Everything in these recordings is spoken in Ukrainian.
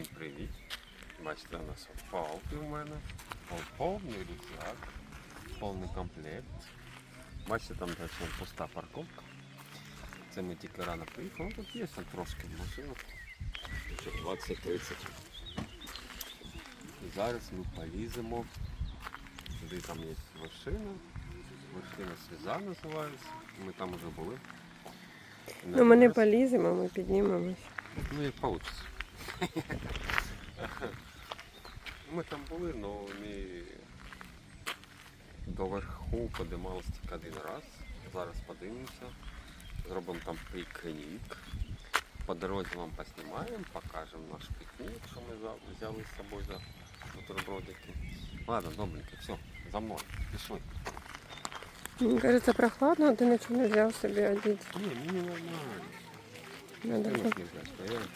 Всім привіт! Бачите, у нас палки у мене, повний рюкзак, повний комплект. Бачите, там далі пуста парковка. Це ми тільки рано приїхали. Ну, тут є там трошки машинок. Ще 20-30. І зараз ми поліземо. Сюди там є вершина. Вершина сліза називається. Ми там вже були. Ну, ми не поліземо, ми піднімемось. Ну, як вийде. Ми там були, але ми доверху подималися тільки один раз. Зараз подивимося. Зробимо там пікнік. По дорозі вам поснімаємо, покажемо наш пікнік, що ми взяли з собою за бутербродики. Ладно, добренько, все, за мною, пішли. Мені кажется, прохладно, а ти нічого не взяв собі одіти. Ні, мені нормально. Надо щоб-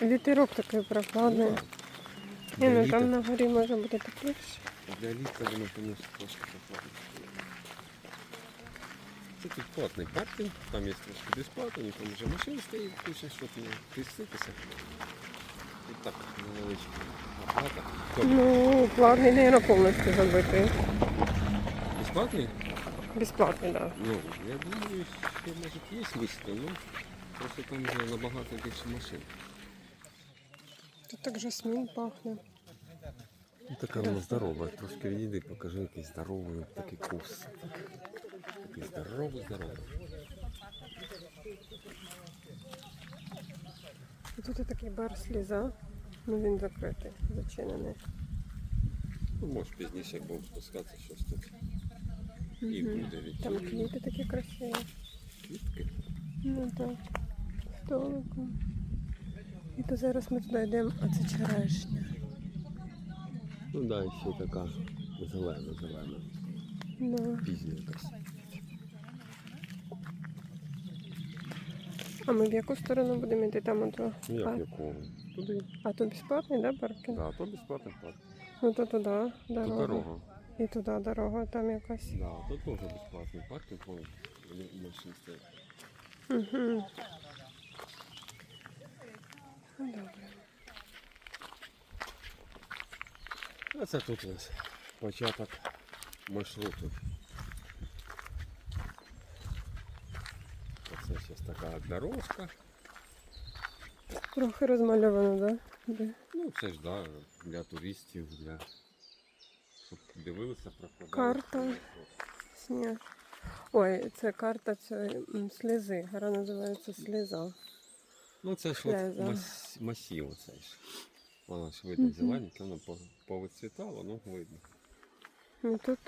Вітерок такий прохладний. Ну, Ні, ну там на горі може бути тепліше. Для літа воно, конечно, трошки прохладно. Це тут платний паркінг, там є трошки безплатно, там вже машин стоїть, куча, щоб не приситися. І так, невеличка оплата. Ну, платний, наверное, повністю забитий. Безплатний? Безплатний, так. Да. Ну, я думаю, що може є смисл, ну просто там вже набагато більше машин. Тут так жасмін пахне. Ну, така вона здорова, трошки відійди, покажи якийсь здоровий такий курс. Такий здоровий, здоровий. І тут і такий бар сліза. Ну він закритий, зачинений. Ну, можеш пізніше, як будемо спускатися щось тут. І Мгм. буде від Там квіти такі красиві. квітки. Ну так. Столиком. І то зараз ми туди йдемо, а це черешня. Ну да, ще така зелена, зелена, Ну. пізня якась. А ми в яку сторону будемо йти там ото? Ну як А, якого? Туди. а то безплатний, да, паркінг? Да, то безплатний парк. Ну то туди Тут дорога. дорога. І туди дорога там якась. Да, тут теж безплатний паркінг, вон машин стоять. Угу. Ну, добре. А це тут у нас початок маршруту. Оце зараз така дорожка. Трохи розмальовано, так? Да? Ну це ж да, для туристів, для щоб дивилися про Карта. Сніг. Ой, це карта це слізи. Гора називається сліза. Ну це ж от мас, масів цей ж. Воно ж видно зелененьке, воно по- повицвітало, ну видно. І тут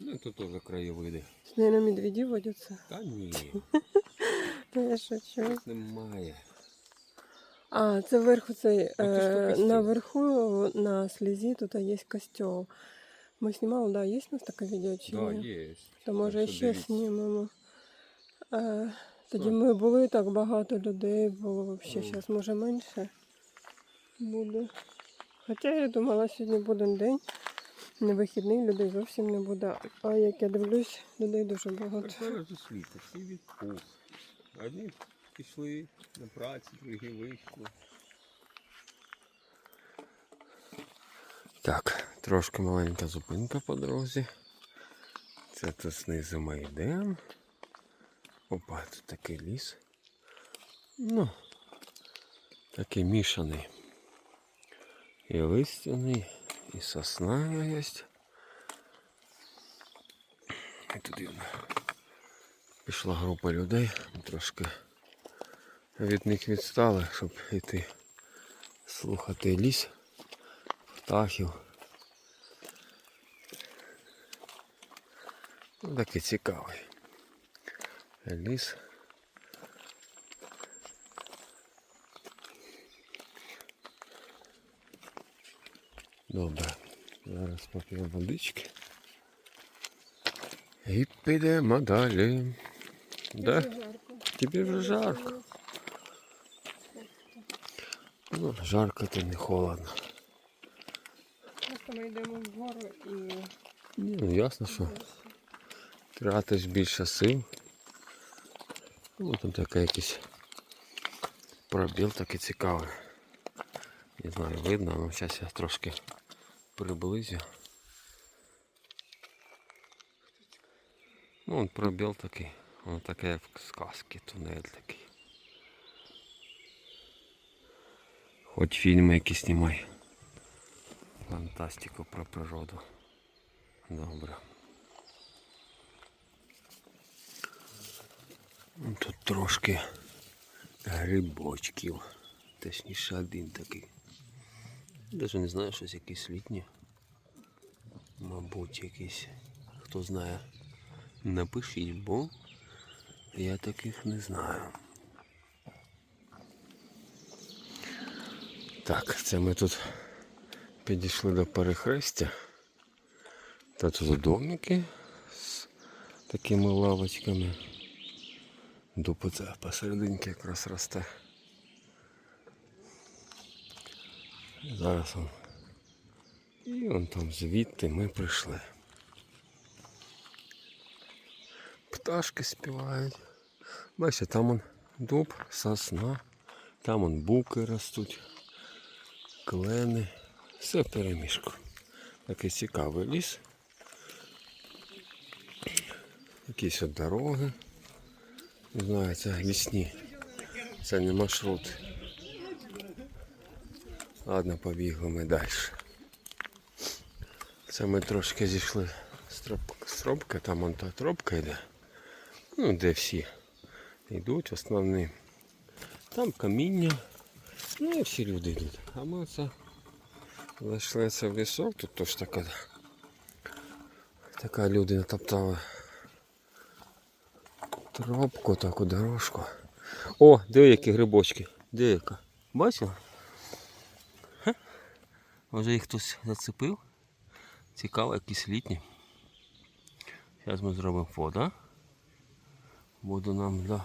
Ну і тут теж краєвиди. наверное, медведі водяться. Та ні, я шучу. тут немає. А, це вверху цей. Ну, Е, наверху на слізі тут є костюм. Ми знімали, да, є у нас таке відео чи Да, ні? є. То може ще дивіться. знімемо. Е, тоді ми були, так багато людей було взагалі, зараз може менше буде. Хоча я думала, сьогодні буде день, не вихідний, людей зовсім не буде. А як я дивлюсь, людей дуже багато. Так зараз же світло, всі відпустки. Одні пішли на працю, другі вийшли. Так, трошки маленька зупинка по дорозі. Це тут знизу ми йдемо. Опа, тут такий ліс. Ну, такий мішаний. І листяний, і сосна є. І туди пішла група людей, трошки від них відстали, щоб йти слухати ліс, птахів. Ну, такий цікавий. Ліс. Добре. Зараз поп'ємо водички. І підемо далі. Да? Тобі вже жарко. Ну, жарко то не холодно. Просто ми йдемо вгору і ну ясно, що тратиш більше сил. Ну, там таке якесь Пробіл такий цікавий. Не знаю, видно, але зараз я трошки приблизю. Ну, он пробіл такий. Воно таке як в сказці, тунель такий. Хоч фільми якісь знімай. Фантастику про природу. Добре. Тут трошки грибочків. Точніше один такий. Даже не знаю, щось якісь літні. Мабуть, якісь. Хто знає, напишіть, бо я таких не знаю. Так, це ми тут підійшли до перехрестя. Та тут домики з такими лавочками. Дупа це посерединки якраз росте. Зараз он. І он там звідти ми прийшли. Пташки співають. Бачите, там он дуб, сосна, там он буки ростуть, клени. Все в перемішку. Такий цікавий ліс. Якісь от дороги. Не знаю, це лісні. Це не маршрут. Ладно, побігли ми далі. Це ми трошки зійшли з троп- тропки, там вон та тропка йде. Ну, де всі йдуть, основні. Там каміння. Ну і всі люди йдуть. А ми це зайшли це в лісок, тут теж така, така люди натоптали тропку, таку дорожку. О, диви які грибочки. Яка? Бачила? Ха? Може їх хтось зацепив? Цікаво, якісь літні. Зараз ми зробимо фото. Буде нам для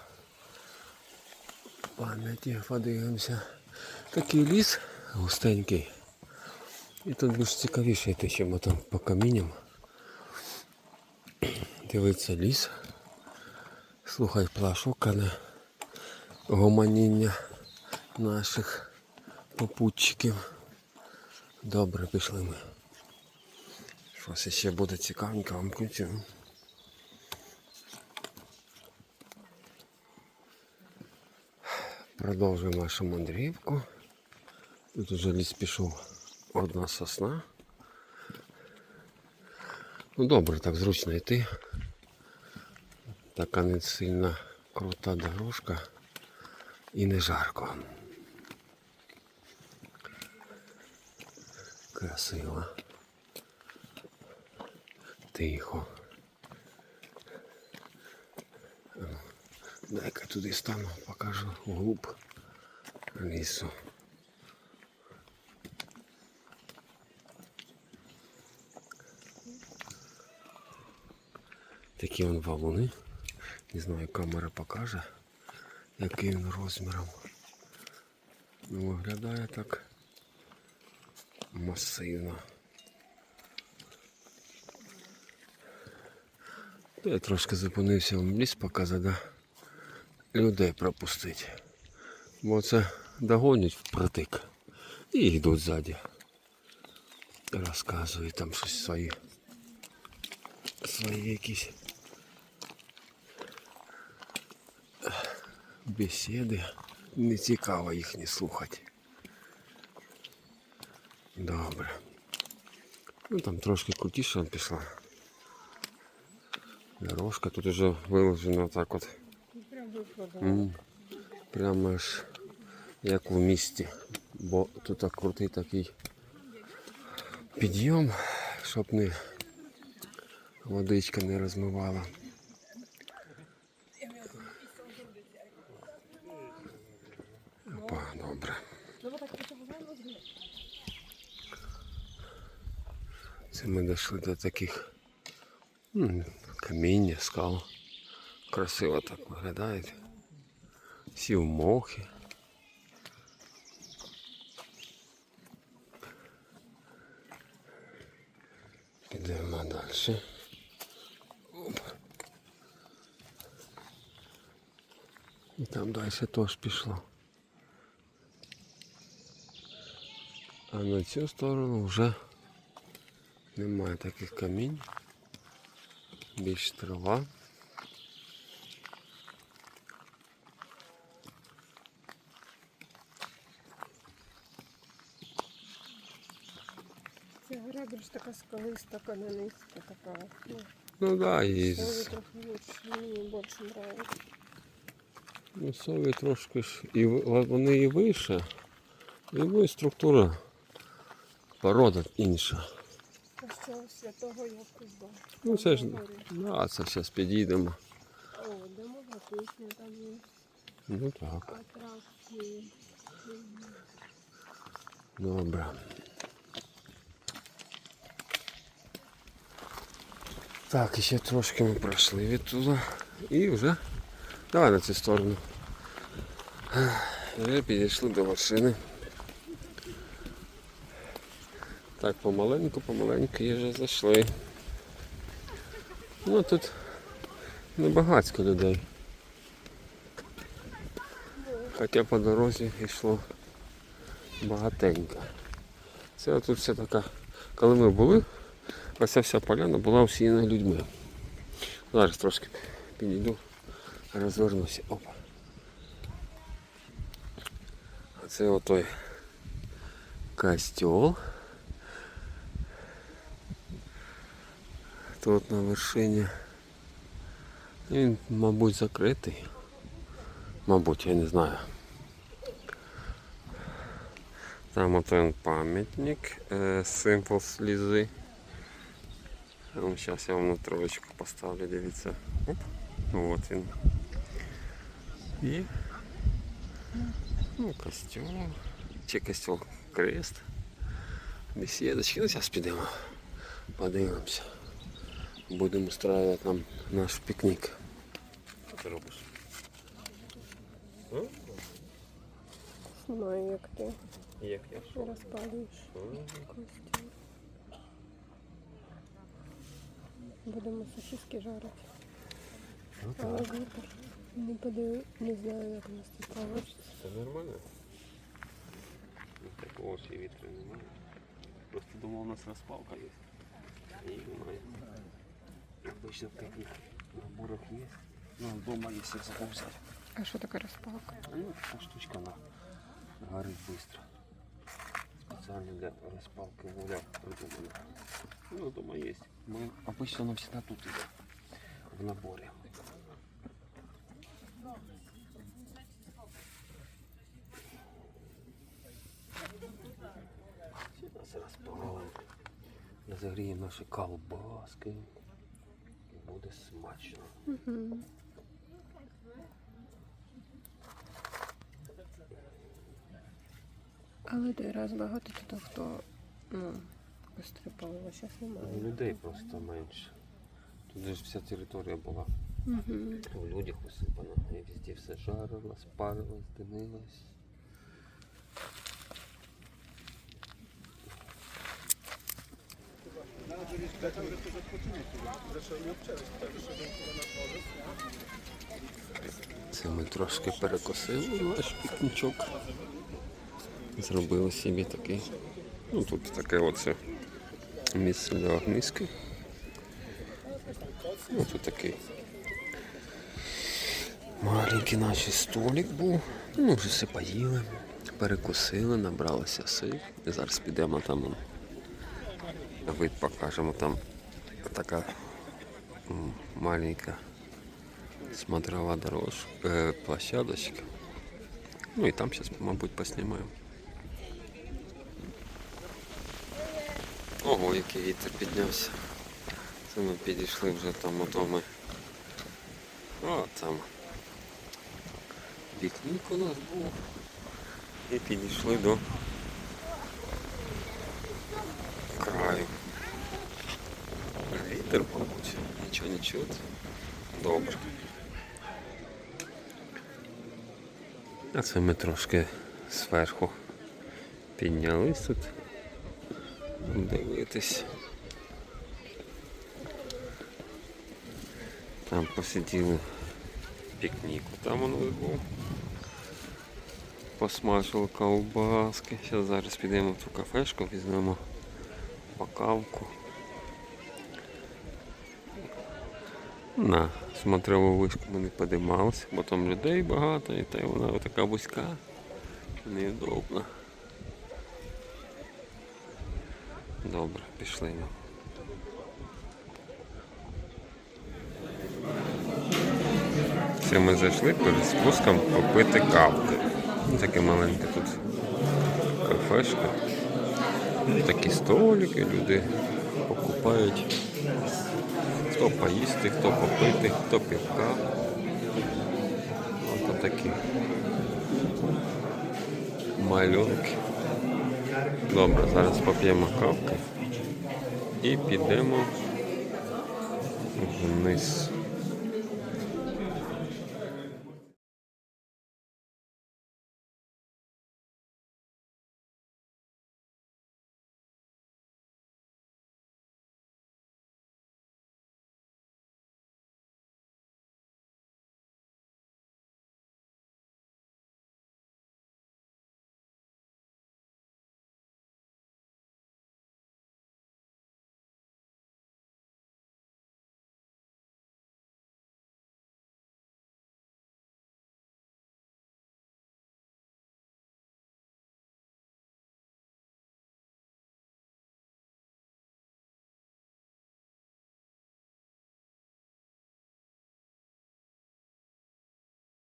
пам'яті подивимося. Такий ліс густенький. І тут більш цікавіше йти, чим там по камінням. Дивиться ліс. Слухай плашок, а не наших попутчиків. Добре, пішли ми. Щось ще буде цікавенько вам включу. Продовжуємо нашу мандрівку. Тут уже ліс пішов одна сосна. Ну добре, так зручно йти. Така не сильно крута дорожка і не жарко. Красиво. Тихо. Ну, Дай-ка туди стану, покажу глуб лісу. Такі вон валуни. Не знаю, камера покаже, який він розміром. Ну, виглядає так масивно. То я трошки зупинився в ліс показати, да? людей пропустити. Бо це догонять впритик і йдуть ззаді. Розказують там щось свої. Свої якісь бесіди. Не цікаво їх не слухати. Добре. Ну там трошки крутіше пішла. Дорожка тут уже виложена так от. Прям викладено. М, Прямо аж як в місті. Бо тут так крутий такий підйом, щоб не водичка не розмивала. дійшли до таких ну, каміння, скал. Красиво так виглядають. Всі в мохи. Підемо далі. Оп. І там далі теж пішло. А на цю сторону вже немає таких камінь. Більш трава. Ця гора більш така скалиста, кам'яниста, така. Ну, Ну так, да, і Сові трохи мені більше нравиться. ну, сові трошки ж і вони і вище, і ну, і структура порода інша. А святого Якуба? Ну це ж, На горі. да, це зараз підійдемо. О, домова пісня там є. Ну так, добре. Так, ще трошки ми пройшли відтуди. І вже давай на цю сторону. Вже підійшли до вершини. Так, помаленьку, помаленьку вже зайшли. Ну тут небагацько людей. Хоча по дорозі йшло багатенько. Це тут все така. Коли ми були, оця вся поляна була всіяна людьми. Зараз трошки підійду, розвернуся. Опа. Це отой костьол. Тут на вершині. Він, мабуть, закритий. Мабуть, я не знаю. Там один пам'ятник, е, символ слізи. Зараз я вам на троєчку поставлю, дивіться. Оп. Ну от він. І ну, костюм. Чи костюм крест. Бесідочки. Ну зараз підемо. Подивимося. Будемо устраивати нам наш пікнік. Що ти робиш? Знаю, як ти Як я розпалюєш костюм. Будемо сосиски жарити. Ну Але вітер. Не подив... не знаю, як у нас тут вийде. Це нормально? Ну, такого ще вітру немає. Просто думав, у нас розпалка є. Ні, немає. Обычно в таких наборах є. Ну, дома є, як забув взяти. А що таке розпалка? Ну, така штучка на горить швидко. Спеціально для розпалки вугля придумано. Ну, дома є. Ми обычно воно всегда тут іде. В наборі. Зараз розпалимо. Розігріємо наші колбаски. Буде смачно. Угу. Але той раз багато тут хто ну, пострипав, а зараз немає. Людей просто менше. Тут же ж вся територія була Угу. в людях усипана. І везде все жарилось, парилось, димилось. Це ми трошки перекосили наш пікнічок. Зробили собі такий. Ну тут таке оце місце для огниски. Ну тут такий маленький наш столик був. Ну, вже все поїли, перекусили, набралися сил. І зараз підемо там вид покажемо. Там така м, маленька смотрова дорожка, е, площадочка. Ну і там зараз, мабуть, поснімаємо. Ого, який вітер піднявся. Це ми підійшли вже там, ото ми. О, там. Пікнік у нас був. І підійшли до Вітер, мабуть. Нічого не чути. Добре. А це ми трошки зверху піднялись тут. Дивитись. Там посиділи пікніку. Там нас був. посмажили ковбаски. Зараз підемо в ту кафешку, візьмемо покавку. На смотрову вишку ми не подималися, бо там людей багато і та й вона така вузька. Неудобно. Добре, пішли. ми. Це ми зайшли перед спуском попити кавки. Таке маленьке тут кафешка. Такі столики, люди покупають. Хто поїсти, хто попити, хто півка. Ось такі малюнки. Добре, зараз поп'ємо кавки і підемо вниз.